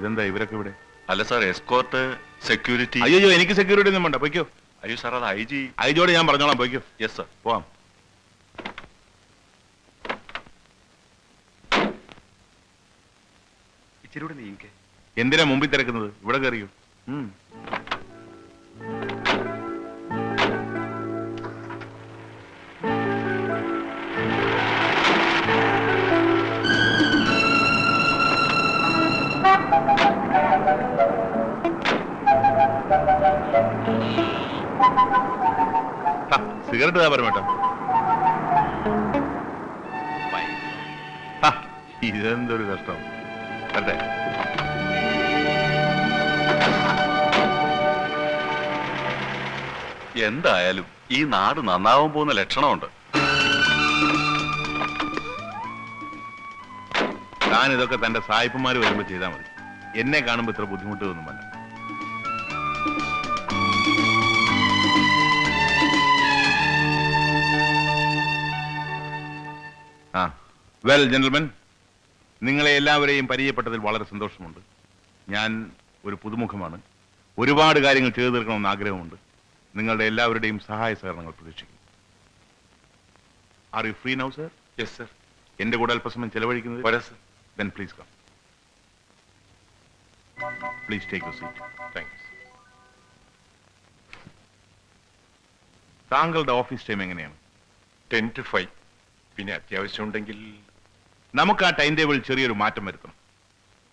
ഇതെന്താ ഇവരൊക്കെ ഇവിടെ? അല്ല സാർ എസ്കോർട്ട് സെക്യൂരിറ്റി അയ്യോ എനിക്ക് സെക്യൂരിറ്റി ഒന്നും വേണ്ട. പൊയ്ക്കോ. അയ്യോ സാർ അത് ഐ ജി ഐ ജിയോട് ഞാൻ പറഞ്ഞോളാം. പൊയ്ക്കോ. യെസ് സാർ പോവാം. ഇച്ചിരി കൂടെ നീങ്ങേ എന്തിനാ മുമ്പിൽ തിരക്കുന്നത്? ഇവിടെ കയറിയോ? സിഗരറ്റ് പരമേട്ടോ ഇതെന്തൊരു കഷ്ടം. വരട്ടെ. എന്തായാലും ഈ നാട് നന്നാവാൻ പോകുന്ന ലക്ഷണമുണ്ട്. താൻ ഇതൊക്കെ തന്റെ സായിപ്പന്മാര് വരുമ്പോ ചെയ്താൽ മതി. എന്നെ കാണുമ്പോ ഇത്ര ബുദ്ധിമുട്ടൊന്നും വേണ്ട. ആ. വെൽ ജനറൽമെൻ നിങ്ങളെ എല്ലാവരെയും പരിചയപ്പെട്ടതിൽ വളരെ സന്തോഷമുണ്ട്. ഞാൻ ഒരു പുതുമുഖമാണ്. ഒരുപാട് കാര്യങ്ങൾ ചെയ്തു തീർക്കണമെന്ന് ആഗ്രഹമുണ്ട്. നിങ്ങളുടെ എല്ലാവരുടെയും സഹായ സഹകരണങ്ങൾ പ്രതീക്ഷിക്കുന്നു. Are you free now sir yes sir എന്റെ കൂടെ അല്പസമയം ചെലവഴിക്കുന്നത്? വരാ sir Then please come. Please take your seat. Thanks താങ്കളുടെ ഓഫീസ് ടൈം എങ്ങനെയാണ്? Ten to five. പിന്നെ അത്യാവശ്യം ഉണ്ടെങ്കിൽ നമുക്ക് ആ ടൈം ടേബിൾ ചെറിയൊരു മാറ്റം വരുത്തണം.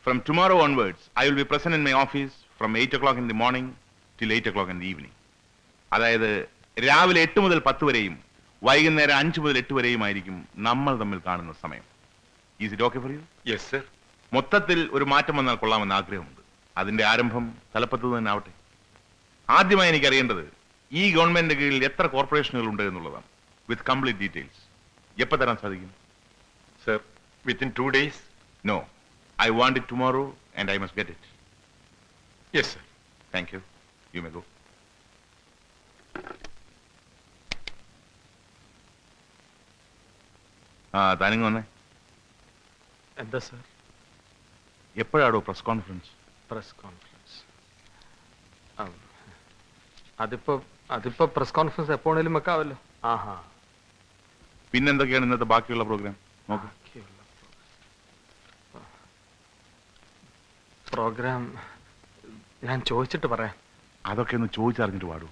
From tomorrow onwards I will be present in my office from eight o'clock in the morning till eight o'clock in the evening അതായത് രാവിലെ എട്ട് മുതൽ പത്ത് വരെയും വൈകുന്നേരം അഞ്ച് മുതൽ എട്ട് വരെയുമായിരിക്കും നമ്മൾ തമ്മിൽ കാണുന്ന സമയം. Is it okay for you yes sir മൊത്തത്തിൽ ഒരു മാറ്റം വന്നാൽ കൊള്ളാമെന്ന് ആഗ്രഹമുണ്ട്. അതിന്റെ ആരംഭം തലപ്പത്ത് തന്നെ ആവട്ടെ. ആദ്യമായി എനിക്കറിയേണ്ടത് ഈ ഗവൺമെന്റിന്റെ കീഴിൽ എത്ര കോർപ്പറേഷനുകൾ ഉണ്ട് എന്നുള്ളതാണ്. വിത്ത് കംപ്ലീറ്റ് ഡീറ്റെയിൽസ് എപ്പോ തരാൻ സാധിക്കും? Sir within two days no I want it tomorrow and I must get it yes sir thank you you may go ആ താനിങ് വന്നേ. എന്താ സാർ എപ്പോഴാടോ പ്രസ് കോൺഫറൻസ് പ്രസ് കോൺഫറൻസ് അതിപ്പോ അതിപ്പോ പ്രസ് കോൺഫറൻസ് എപ്പോഴേലും വെക്കാവല്ലോ. ആഹാ. പിന്നെന്തൊക്കെയാണ് ഇന്നത്തെ ബാക്കിയുള്ള പ്രോഗ്രാം നോക്ക്. പ്രോഗ്രാം ഞാൻ ചോദിച്ചിട്ട് പറയാം. അതൊക്കെ ഒന്ന് ചോദിച്ചറിഞ്ഞിട്ട് പാടൂ